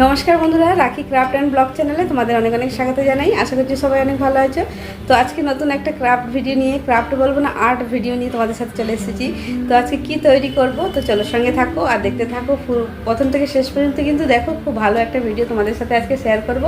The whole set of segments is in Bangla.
নমস্কার বন্ধুরা, রাখি ক্রাফট অ্যান্ড ব্লগ চ্যানেলে তোমাদের অনেক অনেক স্বাগত জানাই। আশা করছি সবাই অনেক ভালো আছো। তো আজকে নতুন একটা ক্রাফট ভিডিও নিয়ে, ক্রাফট বলব না, আর্ট ভিডিও নিয়ে তোমাদের সাথে চলে এসেছি। তো আজকে কি তৈরি করব? তো চলো সঙ্গে থাকো আর দেখতে থাকো। প্রথম থেকে শেষ পর্যন্ত কিন্তু দেখো, খুব ভালো একটা ভিডিও তোমাদের সাথে আজকে শেয়ার করব।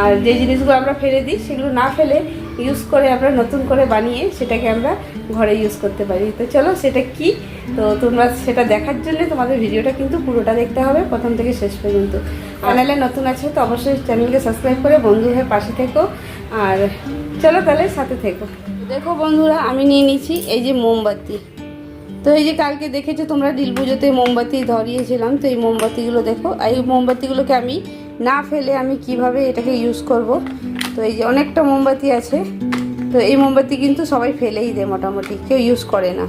আর যে জিনিসগুলো আমরা ফেলে দিই, সেগুলো না ফেলে ইউজ করে আমরা নতুন করে বানিয়ে সেটাকে আমরা ঘরে ইউজ করতে পারি। তো চলো সেটা কি? তো তোমরা সেটা দেখার জন্য তোমাদের ভিডিওটা কিন্তু পুরোটা দেখতে হবে প্রথম থেকে শেষ পর্যন্ত। চ্যানেলে নতুন আছে তো অবশ্যই চ্যানেলকে সাবস্ক্রাইব করে বন্ধু হয়ে পাশে থেকো। আর চলো তাহলে সাথে থেকো। দেখো বন্ধুরা, আমি নিয়ে নিচ্ছি এই যে মোমবাতি। তো এই যে কালকে দেখেছ তোমরা ডিল পুজোতে মোমবাতি ধরিয়েছিলাম, তো এই মোমবাতিগুলো দেখো। এই মোমবাতিগুলোকে আমি না ফেলে আমি কীভাবে এটাকে ইউজ করব? তো এই যে অনেকটা মোমবাতি আছে, তো এই মোমবাতি কিন্তু সবাই ফেলেই দেয় মোটামুটি, কেউ ইউজ করে না।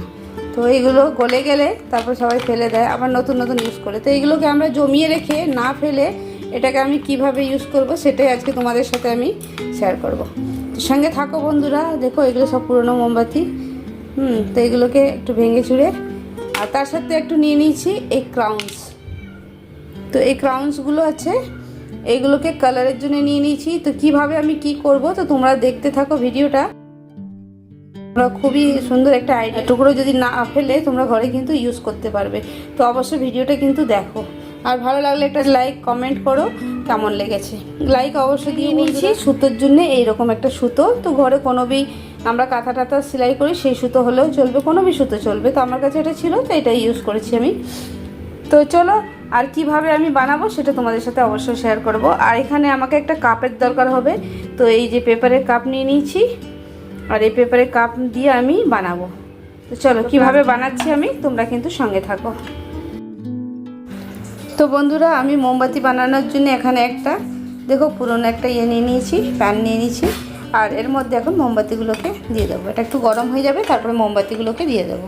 তো এইগুলো গলে গেলে তারপর সবাই ফেলে দেয়, আবার নতুন নতুন ইউজ করে। তো এইগুলোকে আমরা জমিয়ে রেখে না ফেলে এটাকে আমি কীভাবে ইউজ করব সেটাই আজকে তোমাদের সাথে আমি শেয়ার করব। তো সঙ্গে থাকো বন্ধুরা, দেখো এগুলো সব পুরনো মোমবাতি। হুম, তো এগুলোকে একটু ভেঙে চুড়ে, আর তার সাথে একটু নিয়ে নিয়েছি এই ক্রাউন্স তো এই ক্রাউন্সগুলো আছে, এইগুলোকে কালারের জন্য নিয়ে নিয়েছি। তো কীভাবে আমি কি করব, তো তোমরা দেখতে থাকো ভিডিওটা। তোমরা খুবই সুন্দর একটা আইডিয়া টুকরো যদি না ফেলে তোমরা ঘরে কিন্তু ইউজ করতে পারবে। তো অবশ্যই ভিডিওটা কিন্তু দেখো। আর ভালো লাগলে একটা লাইক কমেন্ট করো। কেমন লেগেছে? লাইক অবশ্যই দিয়ে নিয়েছি সুতোর জন্য এইরকম একটা সুতো। তো ঘরে কোনো বি আমরা কাঁথা টাথা সেলাই করি সেই সুতো হলেও চলবে কোনো বি সুতো চলবে। তো আমার কাছে এটা ছিল তো এটা ইউজ করেছি আমি। তো চলো আর কীভাবে আমি বানাবো সেটা তোমাদের সাথে অবশ্যই শেয়ার করব। আর এখানে আমাকে একটা কাপের দরকার হবে। তো এই যে পেপারের কাপ নিয়ে নিয়েছি। আর এই পেপারে কাপ দিয়ে আমি বানাবো। তো চলো, কীভাবে বানাচ্ছি আমি, তোমরা কিন্তু সঙ্গে থাকো। তো বন্ধুরা, আমি মোমবাতি বানানোর জন্য এখানে একটা, দেখো পুরনো একটা ইয়ে নিয়ে নিয়েছি, প্যান নিয়ে নিয়েছি, আর এর মধ্যে এখন মোমবাতিগুলোকে দিয়ে দেবো। এটা একটু গরম হয়ে যাবে, তারপরে মোমবাতিগুলোকে দিয়ে দেবো।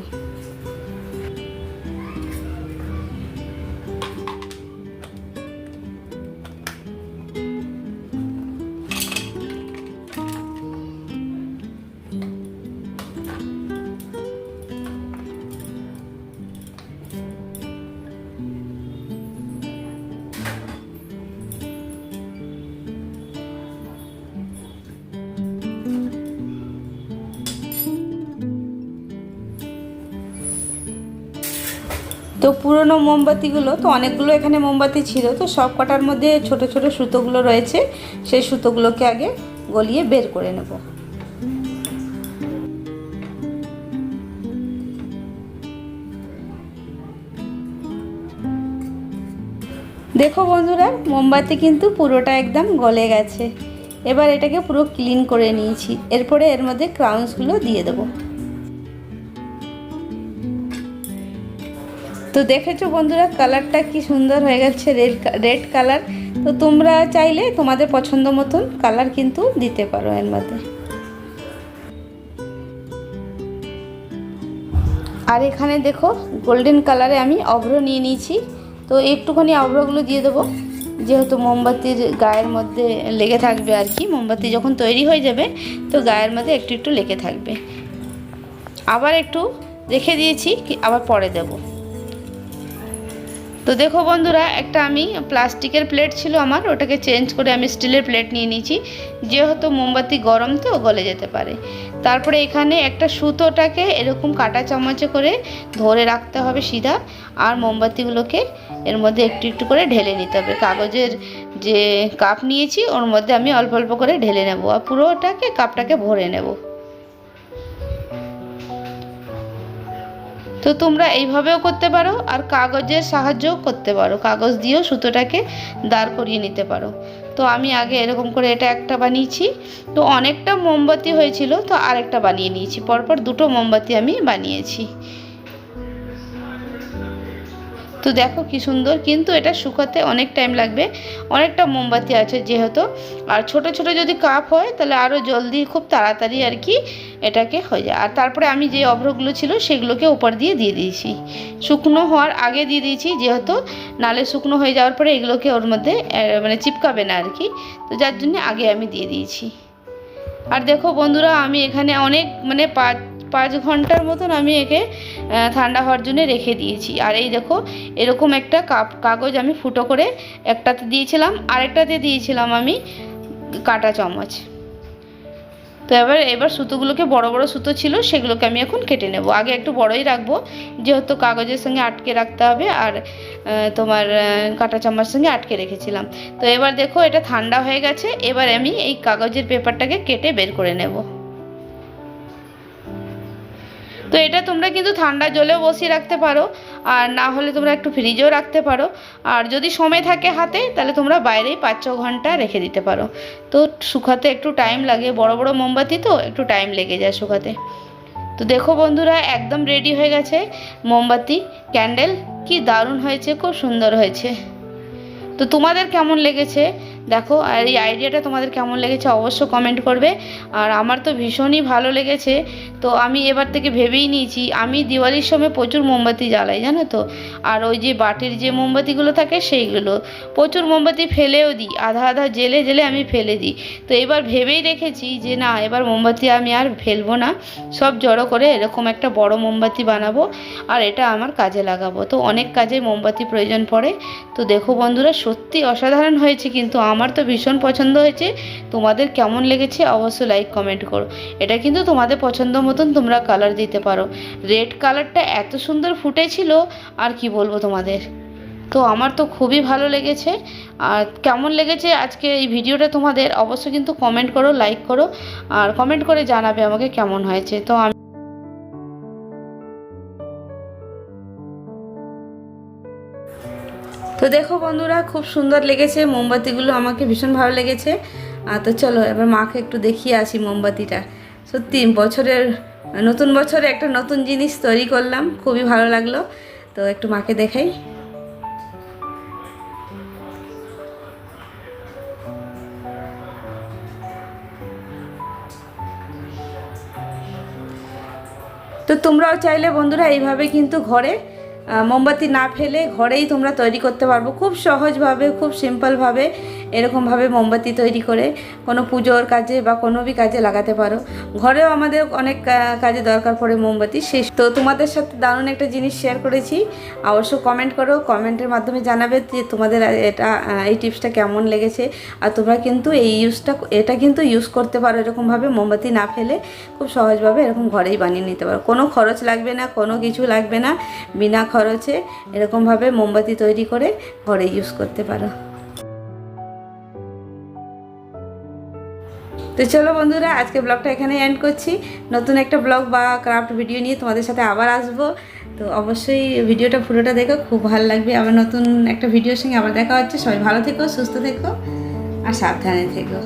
তো পুরনো মোমবাতিগুলো, তো অনেকগুলো এখানে মোমবাতি ছিল, তো সব কটার মধ্যে ছোট ছোট সুতোগুলো রয়েছে, সেই সুতোগুলোকে আগে গলিয়ে বের করে নেব। দেখো বন্ধুরা, মোমবাতি কিন্তু পুরোটা একদম গলে গেছে। এবার এটাকে পুরো ক্লিন করে নিয়েছি, এরপরে এর মধ্যে ক্রাউন্সগুলো দিয়ে দেবো। তো দেখেছ বন্ধুরা কালারটা কি সুন্দর হয়ে গেছে রেড রেড কালার তো তোমরা চাইলে তোমাদের পছন্দ মতন কালার কিন্তু দিতে পারো এর মধ্যে। আর এখানে দেখো গোল্ডেন কালারে আমি অভ্র নিয়ে নিয়েছি। তো একটুখানি অভ্রগুলো দিয়ে দেবো। যেহেতু মোমবাতির গায়ের মধ্যে লেগে থাকবে আর কি, মোমবাতি যখন তৈরি হয়ে যাবে, তো গায়ের মধ্যে একটু একটু লেগে থাকবে। আবার একটু রেখে দিয়েছি, আবার পরে দেবো। তো দেখো বন্ধুরা, একটা আমি প্লাস্টিকের প্লেট ছিল আমার, ওটাকে চেঞ্জ করে আমি স্টিলের প্লেট নিয়ে নিয়েছি। যেহেতু মোমবাতি গরম, তো গলে যেতে পারে। তারপরে এখানে একটা সুতোটাকে এরকম কাটা চামচে করে ধরে রাখতে হবে সিধা, আর মোমবাতিগুলোকে এর মধ্যে একটু একটু করে ঢেলে নিতে হবে। কাগজের যে কাপ নিয়েছি, ওর মধ্যে আমি অল্প অল্প করে ঢেলে নেব, আর পুরোটাকে, কাপটাকে ভরে নেব। তো তোমরা এইভাবেও করতে পারো আর কাগজের সাহায্যও করতে পারো। কাগজ দিয়েও সুতোটাকে দাঁড় করিয়ে নিতে পারো। তো আমি আগে এরকম করে এটা একটা বানিয়েছি। তো অনেকটা মোমবাতি হয়েছিল, তো আরেকটা বানিয়ে নিয়েছি। পরপর দুটো মোমবাতি আমি বানিয়েছি। তো দেখো কি সুন্দর, কিন্তু এটা শুকাতে অনেক টাইম লাগবে। অনেকটা মোমবাতি আছে যেহেতু। আর ছোট ছোট যদি কাপ হয়, তাহলে আরও জলদি খুব তাড়াতাড়ি আর কি এটাকে হয়ে যায়। আর তারপরে আমি যে অভ্রগুলো ছিল, সেগুলোকে উপর দিয়ে দিয়ে দিয়েছি। শুকনো হওয়ার আগে দিয়ে দিয়েছি যেহেতু, নালে শুকনো হয়ে যাওয়ার পরে এগুলোকে ওর মধ্যে মানে চিপকাবে না আর কি। তো যার জন্য আগে আমি দিয়ে দিয়েছি। আর দেখো বন্ধুরা, আমি এখানে অনেক মানে পাঁচ পাঁচ ঘণ্টার মতন আমি একে ঠান্ডা হওয়ার জন্য রেখে দিয়েছি। আর এই দেখো, এরকম একটা কাপ, কাগজ আমি ফুটো করে একটাতে দিয়েছিলাম, আরেকটাতে দিয়েছিলাম আমি কাটা চামচ। তো এবার এবার সুতোগুলোকে বড় বড় সুতো ছিল, সেগুলোকে আমি এখন কেটে নেব। আগে একটু বড়ই রাখব, যেহেতু কাগজের সঙ্গে আটকে রাখতে হবে, আর তোমার কাঁটা চামচ সঙ্গে আটকে রেখেছিলাম। তো এবার দেখো, এটা ঠান্ডা হয়ে গেছে, এবার আমি এই কাগজের পেপারটাকে কেটে বের করে নেব। তো এটা তোমরা কিন্তু ঠান্ডা জলেও বসিয়ে রাখতে পারো, আর না হলে তোমরা একটু ফ্রিজেও রাখতে পারো। আর যদি সময় থাকে হাতে, তাহলে তোমরা বাইরেই পাঁচ ছ ঘণ্টা রেখে দিতে পারো। তো শুকাতে একটু টাইম লাগে, বড় বড় মোমবাতি তো, একটু টাইম লেগে যায় শুকাতে। তো দেখো বন্ধুরা, একদম রেডি হয়ে গেছে মোমবাতি। ক্যান্ডেল কি দারুণ হয়েছে, খুব সুন্দর হয়েছে। তো তোমাদের কেমন লেগেছে? দেখো, আর এই আইডিয়াটা তোমাদের কেমন লেগেছে অবশ্য কমেন্ট করবে। আর আমার তো ভীষণই ভালো লেগেছে। তো আমি এবার থেকে ভেবেই নিয়েছি, আমি দিওয়ালির সময় প্রচুর মোমবাতি জ্বালাই, জানো তো? আর ওই যে বাটির যে মোমবাতিগুলো থাকে সেইগুলো। প্রচুর মোমবাতি ফেলেও দিই, আধা আধা জেলে জেলে আমি ফেলে দিই। তো এবার ভেবেই রেখেছি যে না, এবার মোমবাতি আমি আর ফেলব না। সব জড়ো করে এরকম একটা বড় মোমবাতি বানাবো, আর এটা আমার কাজে লাগাবো। তো অনেক কাজে মোমবাতি প্রয়োজন পড়ে। তো দেখো বন্ধুরা, সত্যি অসাধারণ হয়েছে কিন্তু আমার তো ভীষণ পছন্দ হয়েছে। তোমাদের কেমন লেগেছে অবশ্যই লাইক কমেন্ট করো। এটা কিন্তু তোমাদের পছন্দ মতন তোমরা কালার দিতে পারো। রেড কালারটা এত সুন্দর ফুটেছিল, আর কি বলব তোমাদের? তো আমার তো খুবই ভালো লেগেছে। আর কেমন লেগেছে আজকে এই ভিডিওটা তোমাদের? অবশ্যই কিন্তু কমেন্ট করো লাইক করো, আর কমেন্ট করে জানাবে আমাকে কেমন হয়েছে। তো আমি তো দেখো বন্ধুরা, খুব সুন্দর লেগেছে মোমবাতিগুলো, আমাকে ভীষণ ভালো লেগেছে। তো চলো, এবার মাকে একটু দেখিয়ে আসি মোমবাতিটা। সত্যি, বছরের, নতুন বছরে একটা নতুন জিনিস তৈরি করলাম, খুবই ভালো লাগল। তো একটু মাকে দেখাই। তো তোমরাও চাইলে বন্ধুরা, এইভাবে কিন্তু ঘরে মোমবাতি না ফেলে ঘরেই তোমরা তৈরি করতে পারব। খুব সহজভাবে, খুব সিম্পলভাবে এরকমভাবে মোমবাতি তৈরি করে কোনো পুজোর কাজে বা কোনো বি কাজে লাগাতে পারো। ঘরেও আমাদের অনেক কাজে দরকার পড়ে মোমবাতি। শেষ, তো তোমাদের সাথে দারুণ একটা জিনিস শেয়ার করেছি। অবশ্য কমেন্ট করো কমেন্টের মাধ্যমে জানাবে যে তোমাদের এটা এই টিপসটা কেমন লেগেছে। আর তোমরা কিন্তু এই ইউজটা এটা কিন্তু ইউজ করতে পারো এরকমভাবে মোমবাতি না ফেলে। খুব সহজভাবে এরকম ঘরেই বানিয়ে নিতে পারো। কোনো খরচ লাগবে না, কোনো কিছু লাগবে না। বিনা খরচে এরকমভাবে মোমবাতি তৈরি করে ঘরে ইউজ করতে পারো। তো চলো বন্ধুরা, আজকে ব্লগটা এখানে এন্ড করছি। নতুন একটা ব্লগ বা ক্রাফট ভিডিও নিয়ে তোমাদের সাথে আবার আসব। তো অবশ্যই ভিডিওটা পুরোটা দেখো, খুব ভালো লাগবে। আবার নতুন একটা ভিডিওর সঙ্গে আবার দেখা হচ্ছে। সবাই ভালো থেকো, সুস্থ থেকো, আর সাবধানে থেকো।